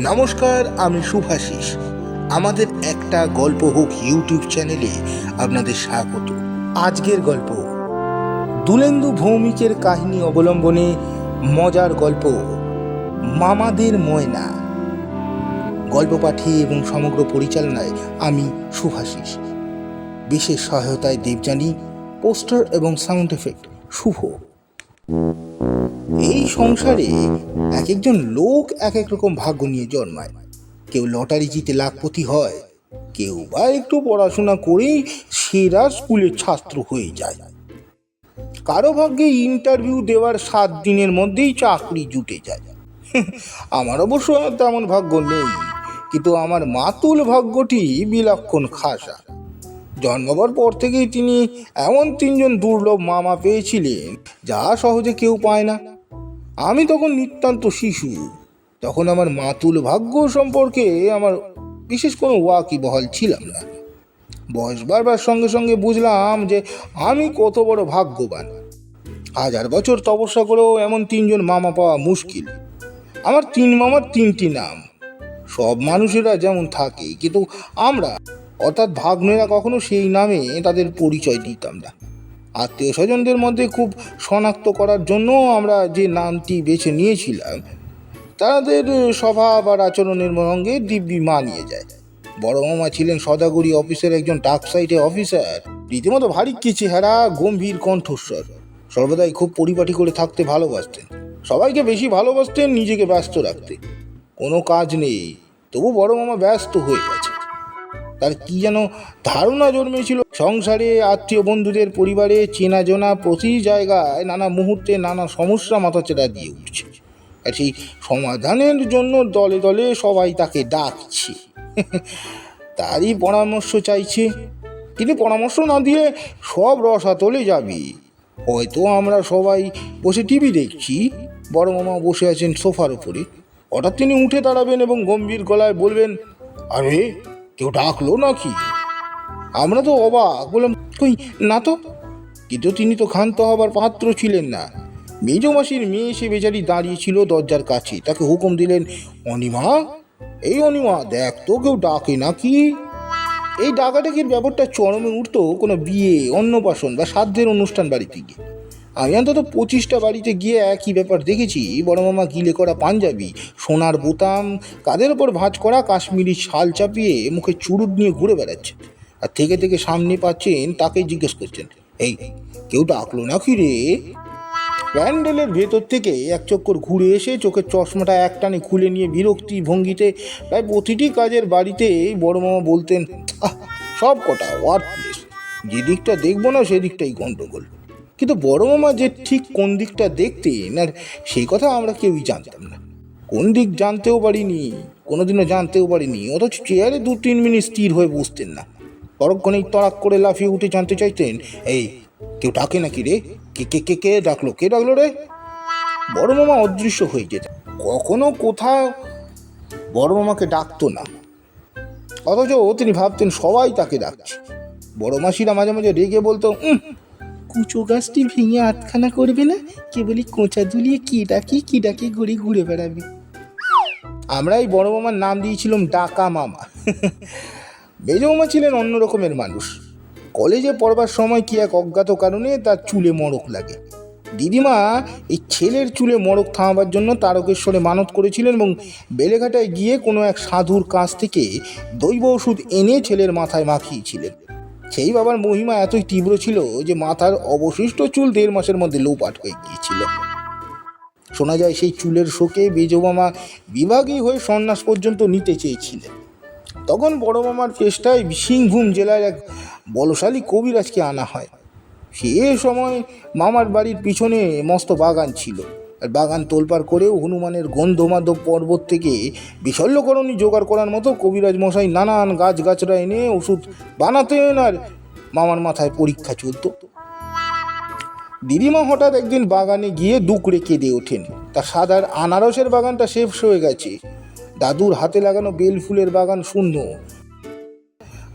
নমস্কার, আমি শুভাশিস। আমাদের একটা গল্প হোক ইউটিউব চ্যানেলে আপনাদের স্বাগত। আজকের গল্প, দুলেন্দু ভৌমিকের কাহিনী অবলম্বনে মজার গল্প, মামাদের ময়না। গল্প পাঠে এবং সমগ্র পরিচালনায় আমি শুভাশিস। বিশেষ সহায়তায় দেবযানী, পোস্টার এবং সাউন্ড এফেক্ট শুভ। এই সংসারে এক একজন লোক এক এক রকম ভাগ্য নিয়ে জন্মায়। কেউ লটারি জিতে লাখপতি হয়, কেউ বা একটু পড়াশোনা করেই সেরা স্কুলের ছাত্র হয়ে যায়। কারও ভাগ্যে ইন্টারভিউ দেওয়ার সাত দিনের মধ্যেই চাকরি জুটে যায়। আমার অবশ্য তেমন ভাগ্য নেই, কিন্তু আমার মাতুল ভাগ্যটি বিলক্ষণ খাসা। জন্মাবার পর থেকেই তিনি এমন তিনজন দুর্লভ মামা পেয়েছিলেন যা সহজে কেউ পায় না। আমি তখন নিতান্ত শিশু। তখন আমার মাতুল ভাগ্য সম্পর্কে আমার বিশেষ কোনো ওয়াকিবহাল ছিলাম না। বয়স বাড়বার সঙ্গে সঙ্গে বুঝলাম যে আমি কত বড় ভাগ্যবান। হাজার বছর তপস্যা করেও এমন তিনজন মামা পাওয়া মুশকিল। আমার তিন মামার তিনটি নাম। সব মানুষেরা যেমন থাকে, কিন্তু আমরা, অর্থাৎ ভাগ্নেরা কখনো সেই নামে তাদের পরিচয় দিতাম না। আত্মীয় স্বজনদের মধ্যে খুব শনাক্ত করার জন্য আমরা যে নামটি বেছে নিয়েছিলাম, তাদের স্বভাব আর আচরণের সঙ্গে দিব্যি মানিয়ে যায়। বড় মামা ছিলেন সদাগরি অফিসের একজন ডাক সাইটে অফিসার রীতিমতো ভারী কি চেহারা গম্ভীর কণ্ঠস্বর। সর্বদাই খুব পরিপাটি করে থাকতে ভালোবাসতেন। সবাইকে বেশি ভালোবাসতেন, নিজেকে ব্যস্ত রাখতে। কোনো কাজ নেই, তবু বড় মামা ব্যস্ত হয়ে গেছে তার কি যেন ধারণা জন্মেছিল। সংসারে আত্মীয় বন্ধুদের পরিবারে চেনা জোনা প্রতি জায়গায় নানা মুহূর্তে নানা সমস্যা মাথাচেরা দিয়ে উঠছে। আর সেই সমাধানের জন্য দলে দলে সবাই তাকে ডাকছে। তারই পরামর্শ চাইছে। তিনি পরামর্শ না দিয়ে সব রসাতলে যাবে। হয়তো আমরা সবাই বসে টিভি দেখছি, বড় মামা বসে আছেন সোফার উপরে। হঠাৎ তিনি উঠে দাঁড়াবেন এবং গম্ভীর গলায় বলবেন, আরে কেউ ডাকলো নাকি? আমরা তো অবাক বললাম, কই, না তো। কিন্তু তিনি তো ক্ষান্ত হবার পাত্র ছিলেন না। মেজ মাসির মেয়ে সে বেচারি দাঁড়িয়েছিল দরজার কাছে। তাকে হুকুম দিলেন, অনিমা, এই অনিমা, দেখ, তো কেউ ডাকে নাকি? এই ডাকাডাকির ব্যাপারটা চরমে উঠতো কোনো বিয়ে, অন্নপ্রাশন বা সাধ্যের অনুষ্ঠান বাড়িতে গিয়ে। আমি অন্তত পঁচিশটা বাড়িতে গিয়ে একই ব্যাপার দেখেছি। বড় মামা গিলে করা পাঞ্জাবি সোনার বোতাম কাদের ওপর ভাঁজ করা কাশ্মীরি শাল চাপিয়ে মুখে চুরুট নিয়ে ঘুরে বেড়াচ্ছে। আর থেকে থেকে সামনে পাচ্ছেন তাকেই জিজ্ঞেস করছেন এই কেউ ডাকলো নাকি রে? প্যান্ডেলের ভেতর থেকে এক চক্কর ঘুরে এসে চোখের চশমাটা একটানে খুলে নিয়ে বিরক্তি ভঙ্গিতে প্রায় প্রতিটি কাজের বাড়িতেই বড় মামা বলতেন "আহ, সব কটা ওয়ার্কপ্লেস যে দিকটা দেখব না সেদিকটাই গণ্ডগোল কিন্তু বড় মামা যে ঠিক কোন দিকটা দেখতেন আর সেই কথা আমরা কেউই জানতাম না। কোন দিক জানতেও পারিনি কোনোদিনও জানতেও পারিনি অথচ চেয়ারে দু তিন মিনিট স্থির হয়ে বসতেন না। পরক্ষণেই তড়াক করে লাফিয়ে উঠে জানতে চাইতেন এই কেউ ডাকে নাকি রে? কে কে কে কে ডাকলো? কে ডাকলো রে? বড় মামা অদৃশ্য হয়ে যেত কখনো কোথাও বড় মামাকে ডাকতো না। অথচ তিনি ভাবতেন সবাই তাকে ডাকছে। বড় মাসিরা মাঝে মাঝে রেগে বলতো "উম, কুচো গাছটি ভেঙে আটখানা করবে না? কেবলই কোঁচা দুলিয়ে কি ডাকি কি ডাকি ঘুরে ঘুরে বেড়াবে। আমরা এই বড় মামার নাম দিয়েছিলাম ডাকা মামা। মেজ মামা ছিলেন অন্য রকমের মানুষ। কলেজে পড়বার সময় কি এক অজ্ঞাত কারণে তার চুলে মড়ক লাগে। দিদিমা এই ছেলের চুলে মড়ক থামাবার জন্য তারকেশ্বরে মানত করেছিলেন এবং বেলেঘাটায় গিয়ে কোনো এক সাধুর কাছ থেকে দৈব ওষুধ এনে ছেলের মাথায় মাখিয়েছিলেন। সেই বাবার মহিমা এতই তীব্র ছিল যে মাথার অবশিষ্ট চুল দেড় মাসের মধ্যে লোপাট হয়ে গিয়েছিল। শোনা যায় সেই চুলের শোকে বেজমামা বিভাগী হয়ে সন্ন্যাস পর্যন্ত নিতে চেয়েছিলেন। তখন বড় মামার চেষ্টায় সিংভূম জেলার এক বলশালী কবিরাজকে আনা হয়। সে সময় মামার বাড়ির পিছনে মস্ত বাগান ছিল। আর বাগান তোলপাড় করেও হনুমানের গন্ধমাধব পর্বত থেকে বিশল্যকরণী জোগাড় করার মতো কবিরাজ মশাই নানান গাছ গাছরা এনে ওষুধ বানাতেন আর মামার মাথায় পরীক্ষা চলতো। দিদিমা হঠাৎ একদিন বাগানে গিয়ে দুকড়ে কেঁদে ওঠেন। তার সাদার আনারসের বাগানটা শেষ হয়ে গেছে। দাদুর হাতে লাগানো বেল ফুলের বাগান শূন্য।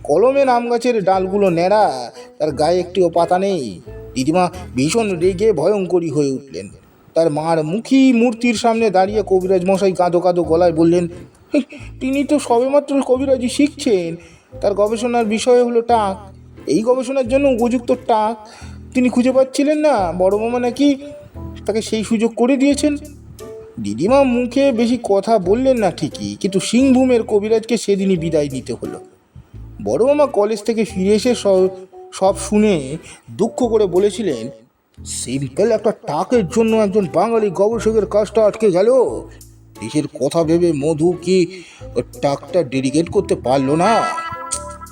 কলমে আম গাছের ডালগুলো ন্যাড়া, তার গায়ে একটিও পাতা নেই। দিদিমা ভীষণ রেগে ভয়ঙ্করী হয়ে উঠলেন। তার মার মুখী মূর্তির সামনে দাঁড়িয়ে কবিরাজ মশাই কাঁদো কাঁদো গলায় বললেন তিনি তো সবেমাত্র কবিরাজি শিখছেন। তার গবেষণার বিষয় হলো টাক। এই গবেষণার জন্য উপযুক্ত টাক। তিনি খুঁজে পাচ্ছিলেন না। বড় মামা নাকি তাকে সেই সুযোগ করে দিয়েছেন। দিদিমা মুখে বেশি কথা বললেন না ঠিকই, কিন্তু সিংভূমের কবিরাজকে সেদিনই বিদায় নিতে হলো। বড় মামা কলেজ থেকে ফিরে এসে সব সব শুনে দুঃখ করে বলেছিলেন সিম্পল একটা টাকের জন্য একজন বাঙালি গবেষকের কাজটা আটকে গেল। দেশের কথা ভেবে মধু কি টাকটা ডেডিকেট করতে পারল না?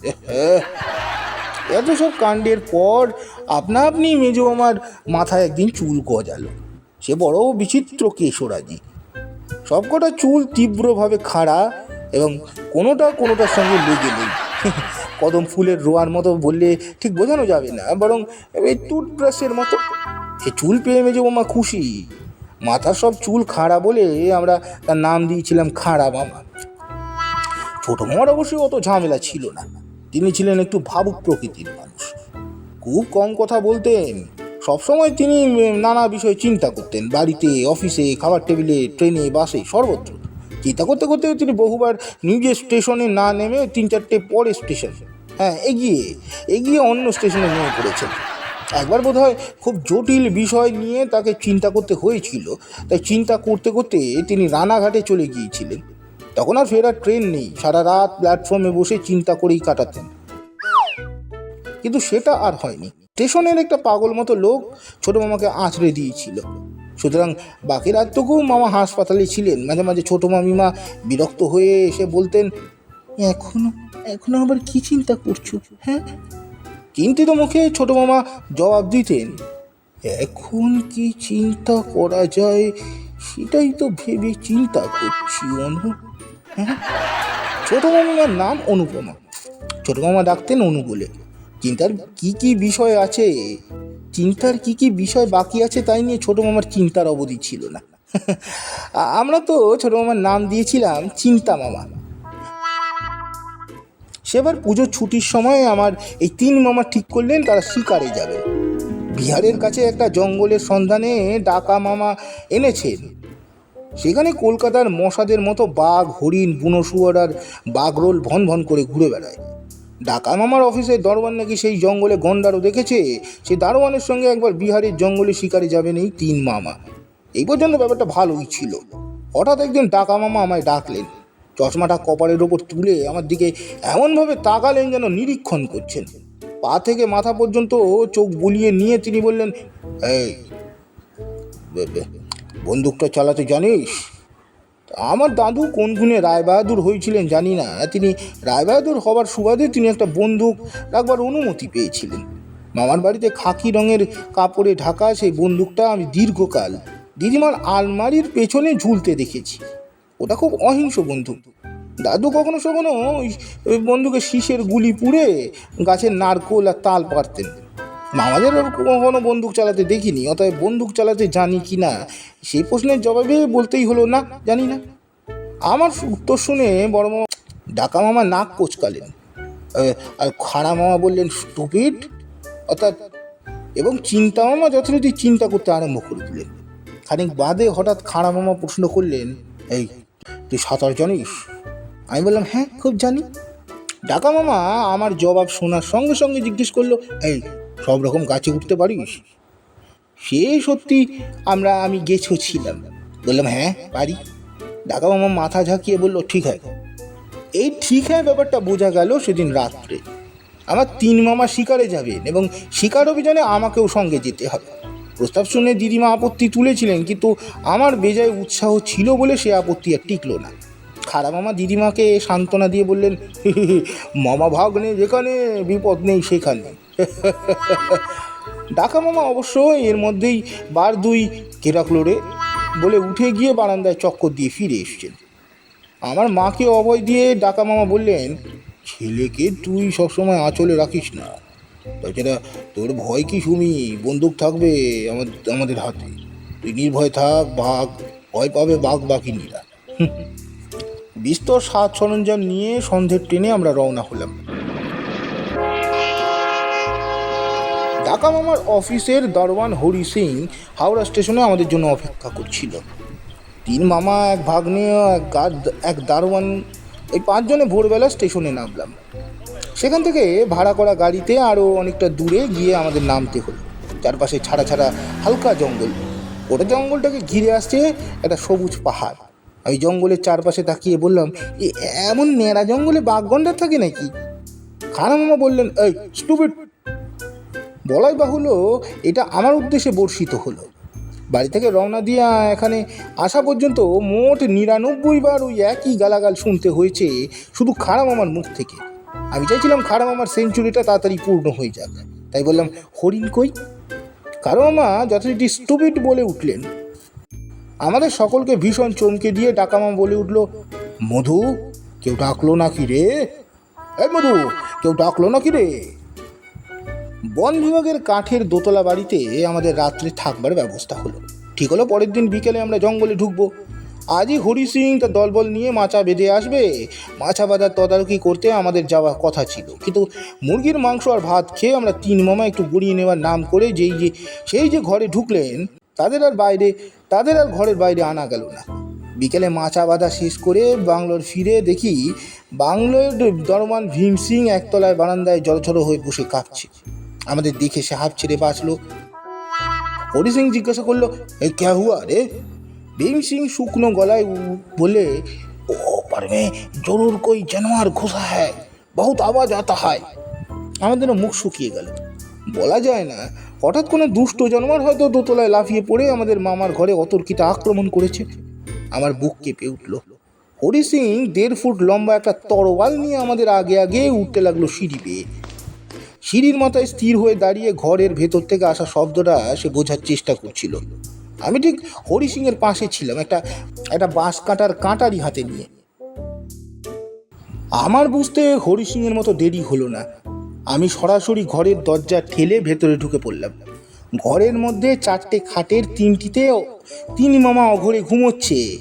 এত সব কাণ্ডের পর আপনা আপনি মেজো আমার মাথায় একদিন চুল গজালো। সে বড় বিচিত্র কেশরাজি। সবকটা চুল তীব্রভাবে খাড়া এবং কোনোটা কোনোটার সঙ্গে লেগে নেই। কদম ফুলের রোয়ার মতো বললে ঠিক বোঝানো যাবে না, বরং এই টুথব্রাশের মতো এ চুল পেয়ে মেজে মামা খুশি। মাথার সব চুল খাড়া বলে আমরা তার নাম দিয়েছিলাম খাড়া মামা। ছোট মামার অবশ্যই অত ঝামেলা ছিল না। তিনি ছিলেন একটু ভাবুক প্রকৃতির মানুষ। খুব কম কথা বলতেন। সবসময় তিনি নানা বিষয়ে চিন্তা করতেন। বাড়িতে, অফিসে, খাবার টেবিলে, ট্রেনে, বাসে, সর্বত্র। চিন্তা করতে করতে তিনি বহুবার নিজের স্টেশনে না নেমে তিন চারটে পরে স্টেশন হ্যাঁ এগিয়ে এগিয়ে অন্য স্টেশনে নেমে পড়েছেন। একবার বোধ হয় খুব জটিল বিষয় নিয়ে তাকে চিন্তা করতে হয়েছিল। তাই চিন্তা করতে করতে তিনি রানাঘাটে চলে গিয়েছিলেন। তখন আর ফেরার ট্রেন নেই, সারা রাত প্ল্যাটফর্মে বসে চিন্তা করেই কাটাতেন। কিন্তু সেটা আর হয়নি। স্টেশনের একটা পাগল মতো লোক ছোট মামাকে আঁচড়ে দিয়েছিল। সুতরাং বাকি রাতটুকু মামা হাসপাতালে ছিলেন। মাঝে মাঝে ছোটো মামিমা বিরক্ত হয়ে এসে বলতেন এখনও এখনও আবার কি চিন্তা করছ হ্যাঁ? চিন্তিত মুখে ছোট মামা জবাব দিতেন, এখন কি চিন্তা করা যায় সেটাই তো ভেবে চিন্তা করছি, অনু হ্যাঁ? ছোট মামিমার নাম অনুপমা, ছোট মামা ডাকতেন অনু বলে। চিন্তার কি কি বিষয় আছে? চিন্তার কি কি বিষয় বাকি আছে তাই নিয়ে ছোট মামার চিন্তার অবধি ছিল না। আমরা তো ছোট মামার নাম দিয়েছিলাম চিন্তা মামা। সেবার পুজোর ছুটির সময় আমার এই তিন মামা ঠিক করলেন তারা শিকারে যাবেন বিহারের কাছে একটা জঙ্গলের সন্ধানে ডাকা মামা এনেছেন। সেখানে কলকাতার মশাদের মতো বাঘ, হরিণ, বুনো শুয়োর আর বাঘরোল ভন ভন করে ঘুরে বেড়ায়। ডাকা মামার অফিসের দরবার নাকি সেই জঙ্গলে গন্ডারও দেখেছে? সে দারোয়ানের সঙ্গে একবার বিহারের জঙ্গলে শিকারে যাবেন এই তিন মামা। এই পর্যন্ত ব্যাপারটা ভালোই ছিল। হঠাৎ একদিন ডাকা মামা আমায় ডাকলেন। চশমাটা কপালের ওপর তুলে আমার দিকে এমনভাবে তাকালেন যেন নিরীক্ষণ করছেন। পা থেকে মাথা পর্যন্ত চোখ বুলিয়ে নিয়ে তিনি বললেন, এই বন্দুকটা চালাতে জানিস? আমার দাদু কোন গুণে রায়বাহাদুর হয়েছিলেন জানি না। তিনি রায়বাহাদুর হবার সুবাদে তিনি একটা বন্দুক রাখবার অনুমতি পেয়েছিলেন। মামার বাড়িতে খাকি রঙের কাপড়ে ঢাকা সেই বন্দুকটা আমি দীর্ঘকাল দিদিমার আলমারির পেছনে ঝুলতে দেখেছি। ওটা খুব অহিংস বন্দুক দাদু কখনো কখনো ওই- বন্দুকের শীষের গুলি পুড়ে গাছের নারকোল আর তাল পারতেন মামাদের কখনো বন্দুক চালাতে দেখিনি, অতএব বন্দুক চালাতে জানি কি না, সেই প্রশ্নের জবাবে বলতেই হলো না, জানি না। আমার উত্তর শুনে বড় মামা, ডাকা মামা নাক কোচকালেন। আর খাড়া মামা বললেন, স্টুপিড? অর্থাৎ, এবং চিন্তা মামা যথারীতি চিন্তা করতে আরম্ভ করে দিলেন। খানিক বাদে হঠাৎ খাড়া মামা প্রশ্ন করলেন, এই তুই সাঁতার জানিস? আমি বললাম হ্যাঁ খুব জানি। ডাকা মামা আমার জবাব শোনার সঙ্গে সঙ্গে জিজ্ঞেস করল, এই, সব রকম গাছে উঠতে পারিস? সে সত্যি আমরা, আমি গেছো ছিলাম। বললাম হ্যাঁ পারি। ডাকা মামা মাথা ঝাঁকিয়ে বলল, ঠিক হয় এই ঠিক হ্যাঁ ব্যাপারটা বোঝা গেল সেদিন রাত্রে। আমার তিন মামা শিকারে যাবেন এবং শিকার অভিযানে আমাকেও সঙ্গে যেতে হবে। প্রস্তাব শুনে দিদিমা আপত্তি তুলেছিলেন, কিন্তু আমার বেজায় উৎসাহ ছিল বলে সে আপত্তি আর টিকলো না। খারাপ মামা দিদিমাকে সান্ত্বনা দিয়ে বললেন মামা ভাগ্নে যেখানে, বিপদ নেই সেখানে। ডাকা মামা অবশ্য এর মধ্যেই বার দুই কেরাকলোরে বলে উঠে গিয়ে বারান্দায় চক্কর দিয়ে ফিরে এসছেন। আমার মাকে অভয় দিয়ে ডাকা মামা বললেন, ছেলেকে তুই সবসময় আঁচলে রাখিস না। তাছাড়া তোর ভয় কি শুনি বন্দুক থাকবে আমাদের আমাদের হাতে। তুই নির্ভয় থাক, বাঘ, ভয় পাবে বাঘ বাঘিনীরা। বিস্তর সাজ সরঞ্জাম নিয়ে সন্ধ্যের ট্রেনে আমরা রওনা হলাম। ঢাকা মামার অফিসের দরওয়ান হরি সিং হাওড়া স্টেশনে আমাদের জন্য অপেক্ষা করছিল। তিন মামা, এক ভাগ্নে, এক গার্ড এক দারোয়ান এই পাঁচজনে ভোরবেলা স্টেশনে নামলাম। সেখান থেকে ভাড়া করা গাড়িতে আরও অনেকটা দূরে গিয়ে আমাদের নামতে হলো। চারপাশে ছাড়া ছাড়া হালকা জঙ্গল। ওটা জঙ্গলটাকে ঘিরে আসছে একটা সবুজ পাহাড়। আমি জঙ্গলের চারপাশে তাকিয়ে বললাম, "এ এমন নেড়া জঙ্গলে বাঘগন্ডার থাকে নাকি? খানা মামা বললেন, এই স্টুপিড বলাই বাহুল্য এটা আমার উদ্দেশ্যে বর্ষিত হলো। বাড়ি থেকে রওনা দিয়ে এখানে আসা পর্যন্ত মোট নিরানব্বই বার ওই একই গালাগাল শুনতে হয়েছে, শুধু খারাপ আমার মুখ থেকে। আমি চাইছিলাম খারাপ আমার সেঞ্চুরিটা তাড়াতাড়ি পূর্ণ হয়ে যাক। তাই বললাম, হরিণ কই? কারও মামা যথারীতি স্টুপিড বলে উঠলেন। আমাদের সকলকে ভীষণ চমকে দিয়ে ডাকামা বলে উঠল, মধু, কেউ ডাকলো নাকি রে? এই মধু, কেউ ডাকলো নাকি রে? বন বিভাগের কাঠের দোতলা বাড়িতে আমাদের রাত্রে থাকবার ব্যবস্থা হলো। ঠিক হলো, পরের দিন বিকেলে আমরা জঙ্গলে ঢুকবো। আজই হরি সিং তার দলবল নিয়ে মাচা বেঁধে আসবে। মাছা বাজার তদারকি করতে আমাদের যাওয়ার কথা ছিল। কিন্তু মুরগির মাংস আর ভাত খেয়ে আমরা তিন মামা একটু গড়িয়ে নেওয়ার নাম করে যেই যে, সেই যে ঘরে ঢুকলেন, তাদের আর বাইরে, তাদের আর ঘরের বাইরে আনা গেল না। বিকেলে মাচা বাঁধা শেষ করে বাংলোর ফিরে দেখি বাংলোর দরমান ভীম সিং একতলায় বারান্দায় জড়ছড়ো হয়ে বসে কাঁপছে। আমাদের দেখে সে হাফ ছেড়ে বাঁচলো হরি সিং জিজ্ঞাসা করলো এ ক্যা হুয়া রে ভীম সিং শুকনো গলায় উ- বলে ও पर में जरूर कोई जानवर घुसा है बहुत आवाज आता है আমাদের মুখ শুকিয়ে গেল বলা যায় না হঠাৎ কোনো দুষ্ট জানোয়ার হয়তো দোতলায় লাফিয়ে পড়ে আমাদের মামার ঘরে অতর্কিতে আক্রমণ করেছে আমার বুক কেঁপে উঠল হরি সিং দেড় ফুট লম্বা একটা তরোয়াল নিয়ে আমাদের আগে আগে উঠতে লাগলো সিঁড়ি বেয়ে সিঁড়ির মাথায় স্থির হয়ে দাঁড়িয়ে ঘরের ভেতর থেকে আসা শব্দটা সে বোঝার চেষ্টা করছিল। আমি ঠিক হরি সিংয়ের পাশে ছিলাম, একটা একটা বাঁশ কাটার কাঁটারি হাতে নিয়ে। আমার বুঝতে হরি সিংয়ের মতো দেরি হলো না। আমি সরাসরি ঘরের দরজা ঠেলে ভেতরে ঢুকে পড়লাম। ঘরের মধ্যে চারটে খাটের তিনটিতে তিন মামা অঘরে ঘুমোচ্ছে।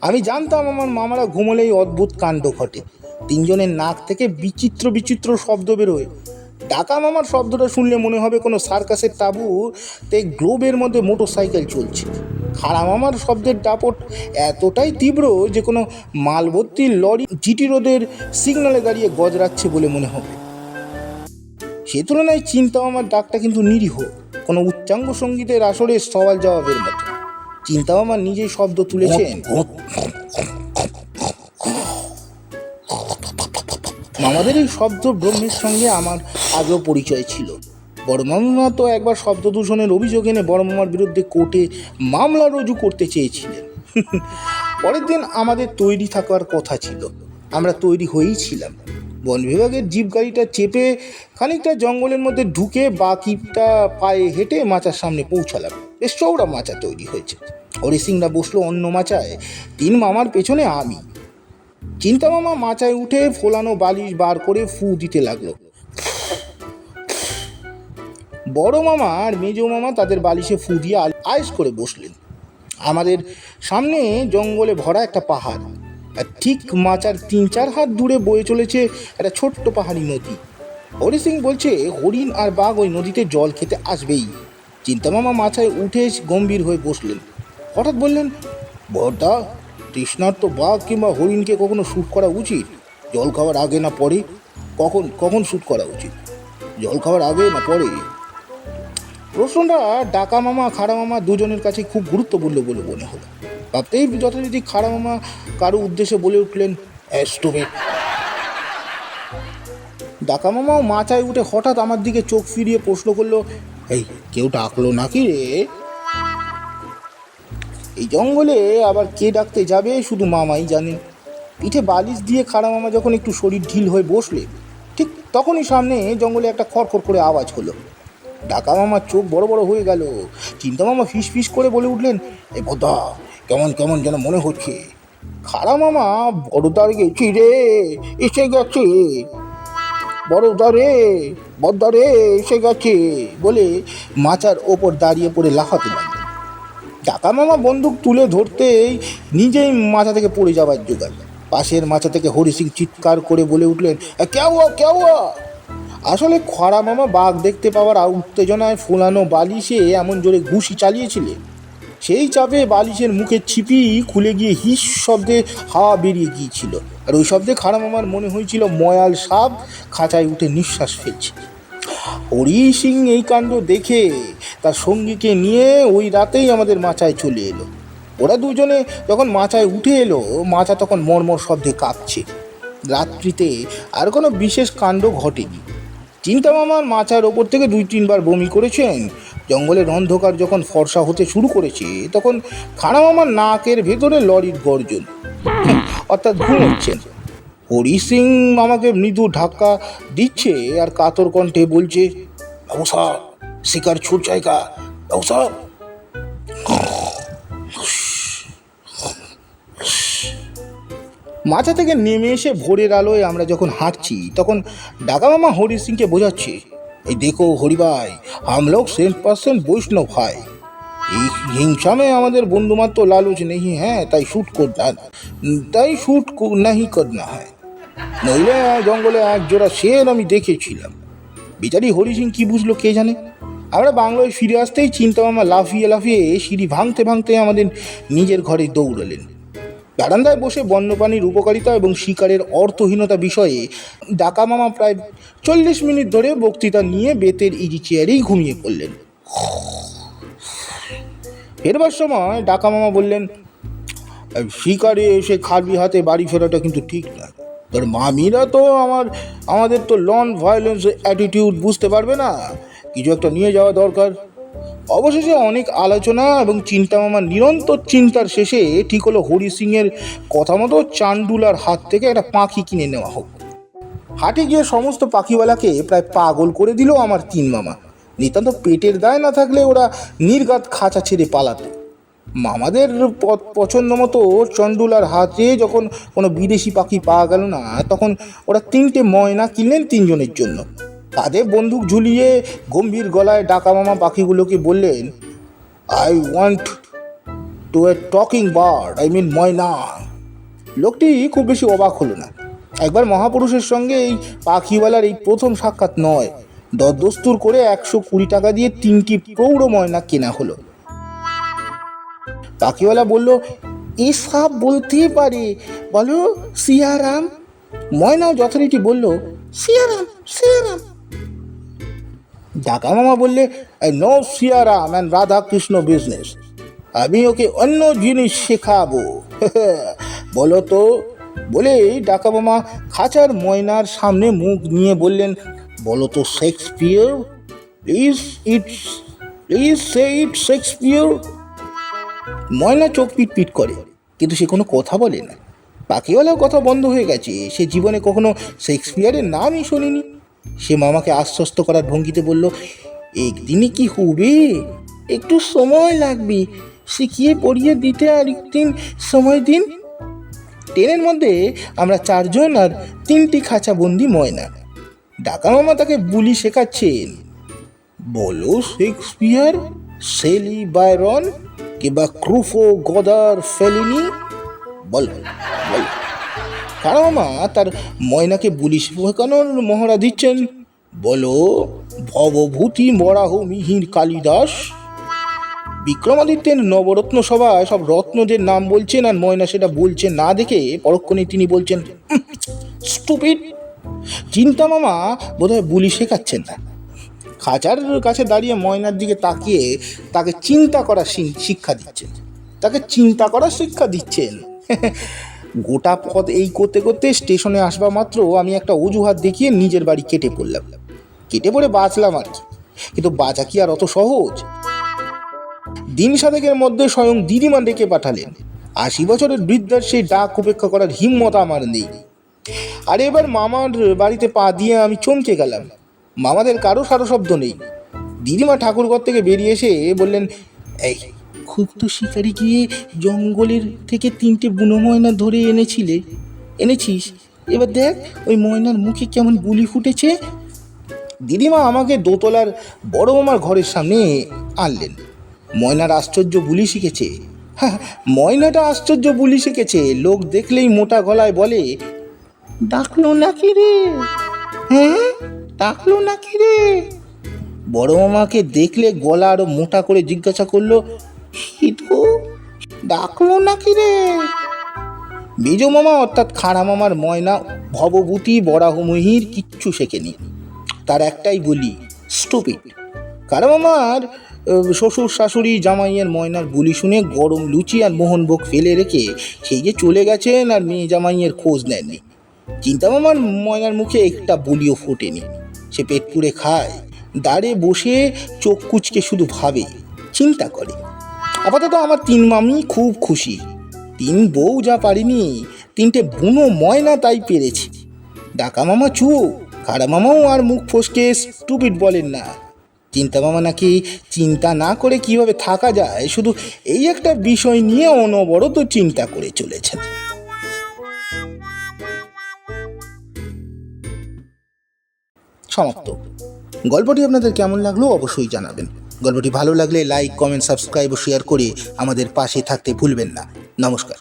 আমি জানতাম আমার মামারা ঘুমোলেই অদ্ভুত কাণ্ড ঘটে। তিনজনের নাক থেকে বিচিত্র বিচিত্র শব্দ বেরোয়। ডাকা মামার শব্দটা শুনলে মনে হবে কোনো সার্কাসের তাবু তে গ্লোবের মধ্যে মোটর সাইকেল চলছে। খাড়া মামার শব্দের দাপট এতটাই তীব্র যে কোনো মালভর্তি লরি জিটি রোডের সিগনালে দাঁড়িয়ে গজরাচ্ছে বলে মনে হবে। সে তুলনায় চিন্তা মামার ডাকটা কিন্তু নিরীহ। কোনো উচ্চাঙ্গ সঙ্গীতের আসরে সওয়াল জবাবের মতো। চিন্তা মামা নিজেই শব্দ তুলেছেন। মামাদের এই শব্দ ব্রহ্মের সঙ্গে আমার আগেও পরিচয় ছিল। বড় মামা তো একবার শব্দ দূষণের অভিযোগ এনে বড় মামার বিরুদ্ধে কোর্টে মামলা রুজু করতে চেয়েছিলেন। পরের দিন আমাদের তৈরি থাকার কথা ছিল। আমরা তৈরি হয়েই ছিলাম। বন বিভাগের জিপ গাড়িটা চেপে খানিকটা জঙ্গলের মধ্যে ঢুকে বাকিটা পায়ে হেঁটে মাচার সামনে পৌঁছালাম। বেশ চৌড়া মাচা তৈরি হয়েছে। হরি সিংরা বসল অন্য মাচায়। তিন মামার পেছনে আমি। চিন্তা মামা মাচায় উঠে ফোলানো বালিশ বার করে ফু দিতে লাগল। বড় মামা আর মেজো মামা তাদের বালিশে ফু দিয়ে আয়েস করে বসলেন। আমাদের সামনে জঙ্গলে ভরা একটা পাহাড়। আর ঠিক মাচার তিন চার হাত দূরে বয়ে চলেছে একটা ছোট্ট পাহাড়ি নদী। হরি সিং বলছে, হরিণ আর বাঘ ওই নদীতে জল খেতে আসবেই। চিন্তামামা মাথায় উঠে গম্ভীর হয়ে বসলেন। হঠাৎ বললেন, বড়দা তৃষ্ণার্ত বাঘ কিংবা হরিণকে কখনো শ্যুট করা উচিত? জল খাওয়ার আগে না পরে? কখন কখন শ্যুট করা উচিত? জল খাওয়ার আগে না পরে? প্রশ্নটা ডাকা মামা, খাড়া মামা দুজনের কাছে খুব গুরুত্বপূর্ণ বলে মনে হলো। ভাবতেই যথারীতি খাড়া মামা কারও উদ্দেশ্যে বলে উঠলেন স্টুপিড ডাকা মামাও মাথায় উঠে হঠাৎ আমার দিকে চোখ ফিরিয়ে প্রশ্ন করল, এই, কেউ ডাকলো নাকি রে? এই জঙ্গলে আবার কে ডাকতে যাবে শুধু মামাই জানে পিঠে বালিশ দিয়ে খাড়া মামা যখন একটু শরীর ঢিল হয়ে বসলে, ঠিক তখনই সামনে জঙ্গলে একটা খড়খড় করে আওয়াজ হলো। ডাকা মামার চোখ বড় বড় হয়ে গেল। চিন্তা মামা ফিস ফিস করে বলে উঠলেন, এ বদা, কেমন কেমন যেন মনে হচ্ছে। খাড়া মামা বড়দার গেছি রে, এসে গেছে। বড়দা রে বদ্দা রে এসে গেছে, বলে মাচার ওপর দাঁড়িয়ে পড়ে লাফাতে লাগলেন ডাকা মামা বন্দুক তুলে ধরতেই নিজেই মাথা থেকে পড়ে যাবার জোগাড়। পাশের মাথা থেকে হরি সিং চিৎকার করে বলে উঠলেন কেউ কেউ আসলে খরা মামা বাঘ দেখতে পাওয়ার উত্তেজনায় ফোলানো বালিশে এমন জোরে ঘুষি চালিয়েছিলেন। সেই চাপে বালিশের মুখের ছিপি খুলে গিয়ে হিস শব্দে হাওয়া বেরিয়ে গিয়েছিল। আর ওই শব্দে খারাপ আমার মনে হয়েছিল ময়াল সাপ খাঁচায় উঠে নিঃশ্বাস ফেলছে। হরি সিং এই কাণ্ড দেখে তার সঙ্গীকে নিয়ে ওই রাতেই আমাদের মাচায় চলে এলো। ওরা দুজনে যখন মাচায় উঠে এলো, মাচা তখন মর্মর শব্দে কাঁপছে। রাত্রিতে আর কোনো বিশেষ কাণ্ড ঘটেনি। চিন্তা মামার মাচার ওপর থেকে দুই তিনবার বমি করেছেন। জঙ্গলের অন্ধকার যখন ফর্সা হতে শুরু করেছে, তখন খানা মামার নাকের ভেতরে লরির গর্জন, অর্থাৎ ঘুমোচ্ছেন হরি সিং আমাকে মৃদু ধাক্কা দিচ্ছে আর কাতর কণ্ঠে বলছে বাবু শিকার ছুট জায়গা বাবু মাথা থেকে নেমে এসে ভোরের আলোয় আমরা যখন হাঁটছি, তখন ডাকা মামা হরি সিংকে বোঝাচ্ছে, এই দেখো হরিভাই আমলক সেন্ট পার্সেন্ট বৈষ্ণব ভাই। এই হিংসামে আমাদের বন্ধুমাত্র লালচ নেই হ্যাঁ তাই শ্যুট করনা তাই শ্যুট নাহি করনা হয়। হ্যাঁ। নইলে জঙ্গলে এক জোড়া শের আমি দেখেছিলাম। বেচারি হরি সিং কি বুঝলো কে জানে? আমরা বাংলায় ফিরে আসতেই চিন্তা মামা লাফিয়ে লাফিয়ে সিঁড়ি ভাঙতে ভাঙতে আমাদের নিজের ঘরে দৌড়ালেন। বারান্দায় বসে বন্যপ্রাণীর উপকারিতা এবং শিকারের অর্থহীনতা বিষয়ে ডাকা মামা প্রায় চল্লিশ মিনিট ধরে বক্তৃতা নিয়ে বেতের ইজি চেয়ারেই ঘুমিয়ে পড়লেন। ফেরবার সময় ডাকা মামা বললেন, শিকারে এসে খালি হাতে বাড়ি ফেরাটা কিন্তু ঠিক না তোর মামিরা তো আমার, আমাদের তো লন ভায়োলেন্স অ্যাটিটিউড বুঝতে পারবে না। কিছু একটা নিয়ে যাওয়া দরকার। অবশেষে অনেক আলোচনা এবং চিন্তা মামার নিরন্তর চিন্তার শেষে ঠিক হলো হরি সিংয়ের কথা মতো চান্ডুলার হাত থেকে একটা পাখি কিনে নেওয়া হোক। হাটে গিয়ে সমস্ত পাখিওয়ালাকে প্রায় পাগল করে দিল আমার তিন মামা। নিতান্ত পেটের দায় না থাকলে ওরা নির্গাত খাঁচা ছেড়ে পালাতো। মামাদের পছন্দ মতো চন্ডুলার হাতে যখন কোনো বিদেশি পাখি পাওয়া গেল না, তখন ওরা তিনটে ময়না কিনলেন তিনজনের জন্য। তাদের বন্দুক ঝুলিয়ে গম্ভীর গলায় ডাকা মামা পাখিগুলোকে বললেন I want to a talking bird I mean ময়না। লোকটি খুব বেশি অবাক হলো না। একবার মহাপুরুষের সঙ্গে এই পাখিওয়ালার এই প্রথম সাক্ষাৎ নয়, দরদস্তুর করে একশো কুড়ি টাকা দিয়ে তিনটি প্রৌঢ় ময়না কেনা হলো। পাখিওয়ালা বলল এ সাপ বলতেই পারে। বলো, সিয়ারাম? ময়নাও যথারীতি বলল, সিয়ারাম সিয়ারাম। ডাকা মামা বললে no Siyaram and Radha Krishna business আমি ওকে অন্য জিনিস শেখাবো। বলো তো, বলেই ডাকা মামা খাঁচার ময়নার সামনে মুখ নিয়ে বললেন, বলো তো Shakespeare? Please it's, please say it Shakespeare? ময়না চোখ পিট পিট করে, কিন্তু সে কোনো কথা বলে না। পাখিওয়ালাও কথা বন্ধ হয়ে গেছে, সে জীবনে কখনো শেক্সপিয়ারের নামই শোনেনি। সে মামাকে আশ্বস্ত করার ভঙ্গিতে বলল, একদিনে কি হবে? একটু সময় লাগবে। শিখিয়ে পড়িয়ে দিতে আর একদিন সময় দিন। ট্রেনের মধ্যে আমরা চারজন আর তিনটি খাঁচাবন্দি ময়না। ডাকা মামা তাকে বুলি শেখাচ্ছেন, বলো শেক্সপিয়ার সেলি বাইরন কিংবা ক্রুফো গদার ফেলিনি? বলো বলো কারণমা তার ময়নাকে বুলি শেখানোর মহড়া দিচ্ছেন। বলো, ভবভূতি মরাহ মিহির কালিদাস? বিক্রমাদিত্যের নবরত্ন সভায় সব রত্নদের নাম বলছেন আর ময়না সেটা বলছেন না দেখে পরক্ষণে তিনি বলছেন স্টুপিড চিন্তা মামা, বোধহয় বুলি শেখাচ্ছেন না। খাঁচার কাছে দাঁড়িয়ে ময়নার দিকে তাকিয়ে তাকে চিন্তা করার শিক্ষা দিচ্ছেন তাকে চিন্তা করার শিক্ষা দিচ্ছেন। গোটা পথ এই করতে করতে স্টেশনে আসবা মাত্র আমি একটা অজুহাত দেখিয়ে নিজের বাড়ি কেটে পড়লাম। কেটে পড়ে বাঁচলাম আর কি। কিন্তু বাঁচা কি আর অত সহজ? দিন সাতেকের মধ্যে স্বয়ং দিদিমা ডেকে পাঠালেন। আশি বছরের বৃদ্ধার সেই ডাক উপেক্ষা করার হিম্মত আমার নেই। আর এবার মামার বাড়িতে পা দিয়ে আমি চমকে গেলাম। মামাদের কারও সারো শব্দ নেই। দিদিমা ঠাকুরঘর থেকে বেরিয়ে এসে বললেন, এই, খুব তো শিকারি গিয়ে জঙ্গলের থেকে তিনটে বুনো ময়না ধরে এনেছিলে। এনেছিস? এবার দেখ, ওই ময়নার মুখে কেমন বুলি ফুটেছে। দিদিমা আমাকে দোতলার বড় মামার ঘরের সামনে আনলেন। ময়নার আশ্চর্য বুলি শিখেছে। হ্যাঁ ময়নাটা আশ্চর্য বুলি শিখেছে। লোক দেখলেই মোটা গলায় বলে, ডাকলো নাকি রে? হ্যাঁ? ডাকলো নাকি রে? বড় মামাকে দেখলে গলা আরও মোটা করে জিজ্ঞাসা করল সিধু ডাকলো নাকি রে? বিজু মামা অর্থাৎ খাড়া মামার ময়না ভবভূতি বরাহমহির কিচ্ছু শেখেনি। তার একটাই বলি স্টুপিড কারা মামার শ্বশুর, শাশুড়ি, জামাইয়ের ময়নার বুলি শুনে গরম লুচি আর মোহনভোগ ফেলে রেখে সেই যে চলে গেছেন আর মেয়ে জামাইয়ের খোঁজ নেননি। চিন্তা মামার ময়নার মুখে একটা বলিও ফোটেনি। পেট পুড়ে খায়। দাঁড়ে বসে চোখ কুচকে শুধু ভাবে, চিন্তা করে। আপাতত আমার তিন মামি খুব খুশি। তিন বউ যা পারিনি, তিনটে বুনো ময়না তাই পেরেছে। ডাকা মামা চুপ, খাড়া মামাও আর মুখ ফসকে স্টুপিড বলেন না। চিন্তা মামা নাকি চিন্তা না করে কীভাবে থাকা যায়, শুধু এই একটা বিষয় নিয়ে অনবরত চিন্তা করে চলেছেন। সমাপ্ত। গল্পটি আপনাদের কেমন লাগল অবশ্যই জানাবেন। গল্পটি ভালো লাগলে লাইক কমেন্ট সাবস্ক্রাইব ও শেয়ার করে আমাদের পাশে থাকতে ভুলবেন না। নমস্কার।